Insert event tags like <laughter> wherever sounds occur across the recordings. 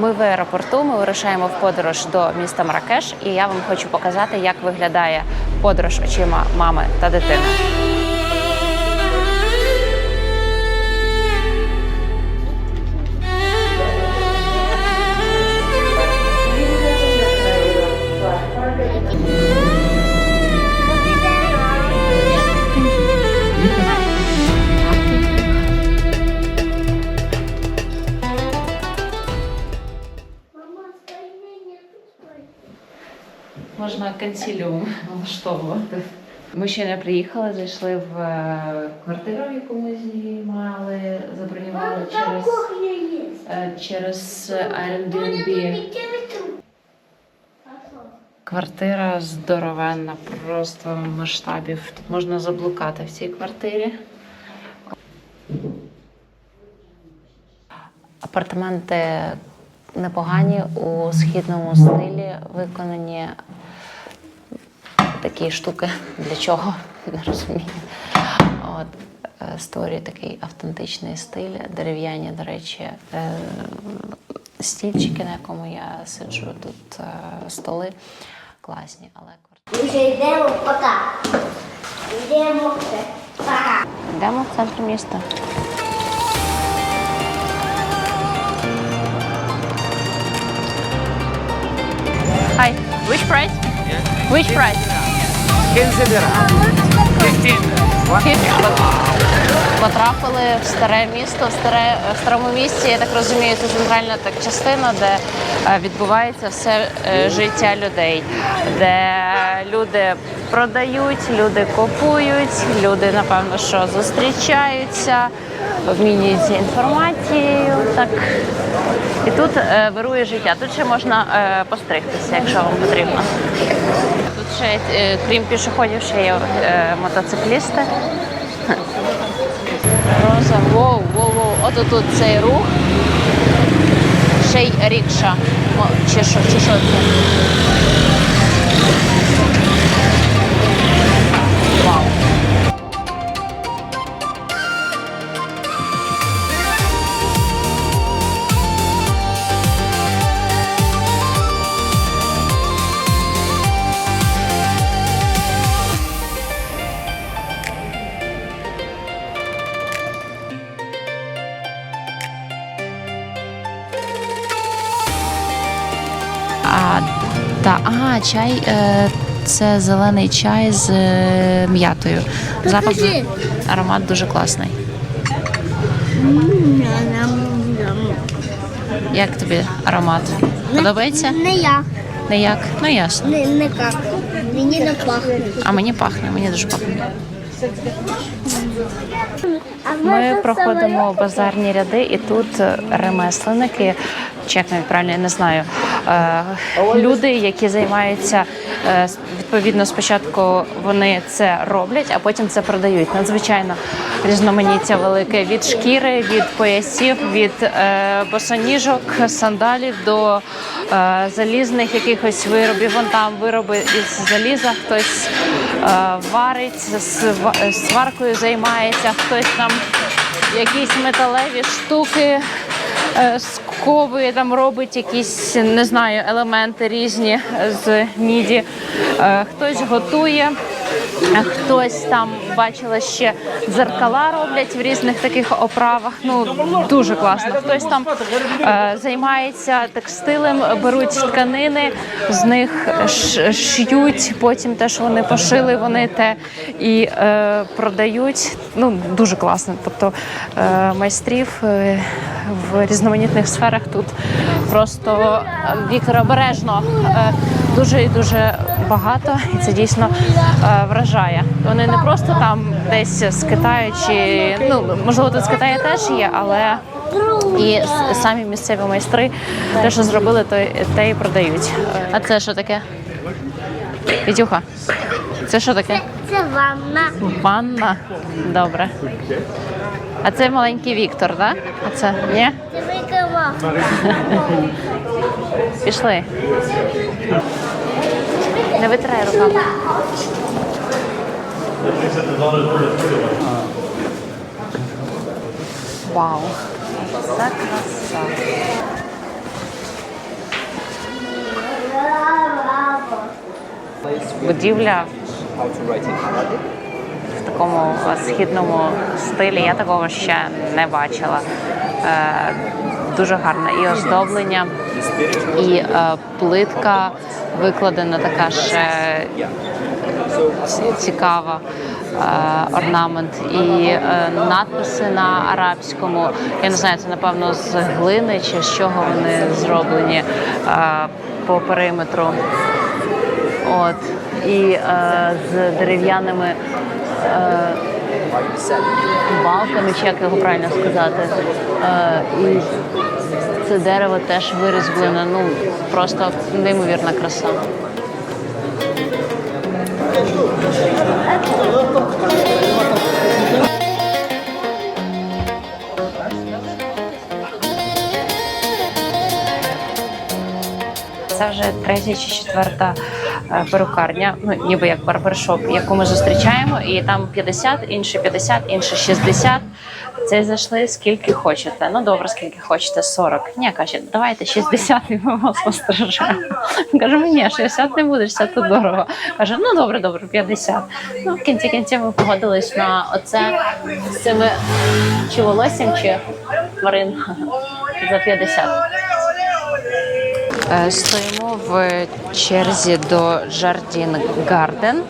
Ми в аеропорту. Ми вирушаємо в подорож до міста Маракеш, і я вам хочу показати, як виглядає подорож очима мами та дитини. Можна консиліум влаштовувати. Ми ще не приїхали, зайшли в квартиру, яку ми знімали, забронювали через, через Airbnb. Квартира здоровенна, просто масштабів. Тут можна заблукати в цій квартирі. Апартаменти непогані у східному стилі, виконані такі штуки для чого, <laughs> не розумію. От, е, створює такий автентичний стиль, дерев'яні, до речі, е, стільчики, на якому я сиджу, тут е, столи класні, але. Ми вже йдемо пока. Йдемо все. Пока. Йдемо в центр міста. Hi, which price? Which price? 15 dirham. 15. Потрапили в старе місто, в старе в старому місті. Я так розумію, це центральна так частина, де е, відбувається все е, життя людей, де люди продають, люди купують, люди, напевно, що зустрічаються, обмінюються інформацією. Так і тут е, вирує життя. Тут ще можна е, постригтися, якщо вам потрібно. Ще, е, крім пішоходів, ще є е, мотоциклісти. Роза, воу, воу, воу. Ото тут цей рух. Ще й рікша. Чи що, чи що це? Та, ага, чай е, це зелений чай з е, м'ятою. Запах, Покажи. аромат дуже класний. Як тобі аромат? Подобається? Не я. Не як? Ну ясно. Не, не як. Мені не пахне. А мені пахне, мені дуже пахне. А Ми проходимо базарні ряди, і тут ремесленники, чи як навіть правильно, я не знаю. Е, Люди, які займаються е, відповідно, спочатку вони це роблять, а потім це продають. Надзвичайно різноманіття велике від шкіри, від поясів, від е, босоніжок, сандалів до залізних якихось виробів. Вон там вироби із заліза, хтось варить, сваркою займається, хтось там якісь металеві штуки сковує, там робить якісь, не знаю, елементи різні з міді. Е, Хтось готує. Хтось там бачила ще дзеркала роблять в різних таких оправах. Ну дуже класно. Хтось там е, займається текстилем, беруть тканини, з них ш- шиють. Потім те, що вони пошили, вони те і е, продають. Ну дуже класно. Тобто е, майстрів е, в різноманітних сферах тут просто Віктора обережно е, дуже і дуже багато, і це дійсно е, вражає. Вони не просто там десь з Китаю чи ну можливо тут з Китаю теж є, але і самі місцеві майстри те, що зробили, то те і продають. А це що таке? Вітюха, це що таке? Це ванна. Ванна. Добре. А це маленький Віктор, так? Да? А це ні? Це викава. <laughs> Пішли. Не витирай руками. Вау. Це краса. Будівля в такому східному стилі я такого ще не бачила. Е, Е, Дуже гарне і оздоблення, і е, плитка викладена така ще цікава. е, Орнамент і е, надписи на арабському. Я не знаю, це напевно з глини чи з чого вони зроблені е, по периметру. От і е, з дерев'яними е, балками, чи як його правильно сказати. Е, і це дерево теж вирізблене. Ну просто неймовірна краса. Це вже третя чи четверта перукарня, ну ніби як барбершоп, яку ми зустрічаємо, і там 50, інші 50, інші 60. Це зайшли скільки хочете. Ну добре, скільки хочете, 40. Ні, каже, давайте 60 і ми вас пострижемо. Кажемо, ні, 60 не буде, 60 тут дорого. Каже, ну добре, добре, 50. Ну, в кінці кінців ми погодились на оце з цими чи волоссям, чи тварин за 50. Е, Стоїмо в черзі до Жардін Гарден.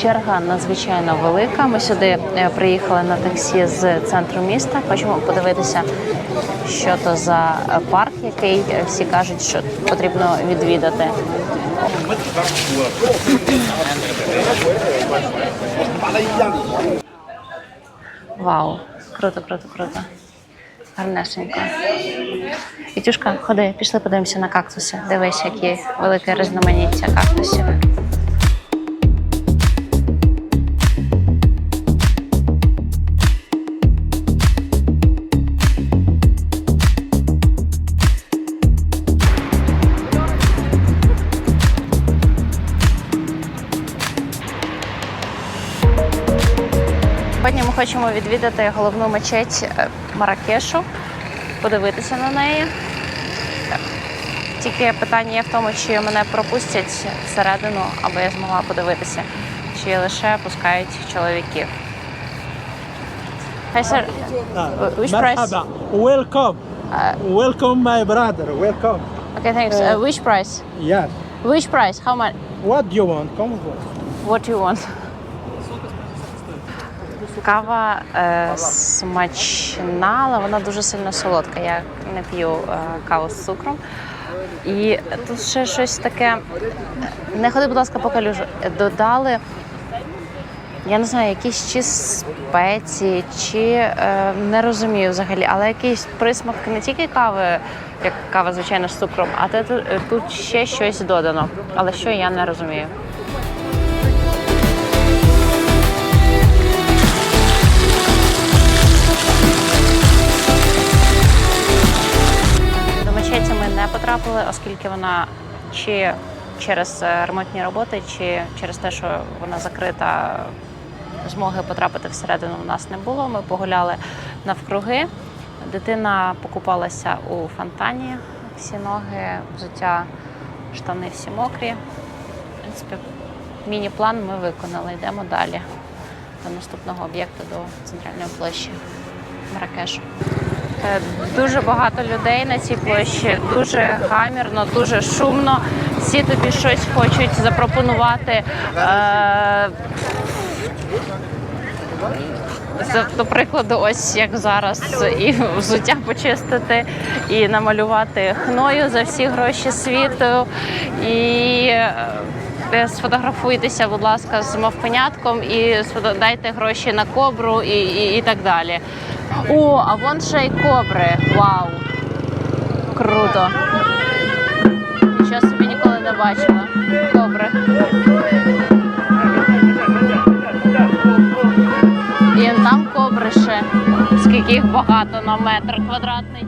Черга надзвичайно велика. Ми сюди е, приїхали на таксі з центру міста. Хочемо подивитися, що то за парк, який е, всі кажуть, що потрібно відвідати. Вау, круто, круто, круто. Гарнесенько. Вітюшка, ходи, пішли подивимося на кактуси. Дивись, які велике різноманіття кактусів. хочемо відвідати головну мечеть е, Маракешу, подивитися на неї. Тільки питання є в тому, чи мене пропустять всередину, аби я змогла подивитися, чи лише пускають чоловіків. Hi, sir. Which price? Welcome. Welcome, my brother. Welcome. Okay, thanks. Eh, uh, which price? Yes. Which price? How much? What do you want? Come on. What do you want? Кава е, смачна, але вона дуже сильно солодка. Я не п'ю е, каву з цукром. І тут ще щось таке. Не ходи, будь ласка, по калюжу. Додали, я не знаю, якісь чи спеції, чи е, не розумію взагалі, але якийсь присмак не тільки кави, як кава, звичайно, з цукром, а тут ще щось додано. Але що я не розумію. Оскільки вона чи через е, ремонтні роботи, чи через те, що вона закрита, змоги потрапити всередину у нас не було. Ми погуляли навкруги. Дитина покупалася у фонтані, всі ноги, взуття, штани всі мокрі. В принципі, міні-план ми виконали. Йдемо далі до наступного об'єкту, до центральної площі Маракешу. Е, Дуже багато людей на цій площі, дуже гамірно, дуже шумно. Всі тобі щось хочуть запропонувати. Е, До прикладу, ось як зараз, і взуття почистити, і намалювати хною за всі гроші світу. І е, сфотографуйтеся, будь ласка, з мавпенятком і дайте гроші на кобру і, і, і так далі. О, а вон ще й кобри. Вау! Круто! Нічого собі ніколи не бачила. Кобри. І там кобри ще. Скільки їх багато на метр квадратний.